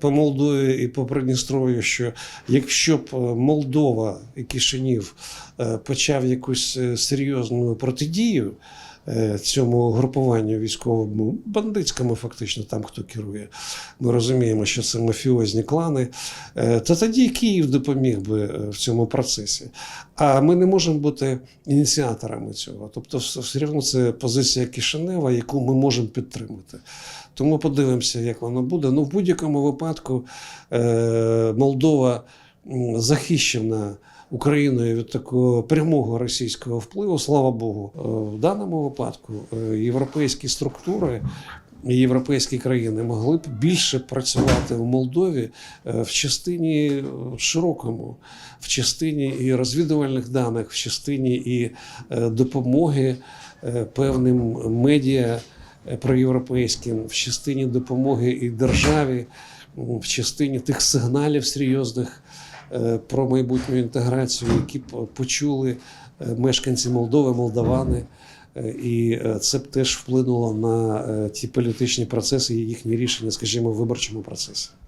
По Молдові і по Придністров'ю, що якщо б е, Молдова і Кишинів е, почав якусь е, серйозну протидію цьому групуванню військовому, бандитському, фактично, там хто керує, ми розуміємо, що це мафіозні клани, е, то тоді Київ допоміг би е, в цьому процесі. А ми не можемо бути ініціаторами цього. Тобто, все рівно це позиція Кишинева, яку ми можемо підтримати. Тому подивимося, як воно буде. Ну, в будь-якому випадку е, Молдова захищена Україною від такого прямого російського впливу, слава Богу. Е, в даному випадку е, європейські структури. Європейські країни могли б більше працювати в Молдові е, в частині широкому, в частині і розвідувальних даних, в частині і допомоги певним медіа проєвропейським, в частині допомоги і державі, в частині тих сигналів серйозних про майбутню інтеграцію, які почули е, мешканці Молдови, молдавани. Е, І е, це б теж вплинуло на е, ті політичні процеси і їхні рішення, скажімо, в виборчому процесі.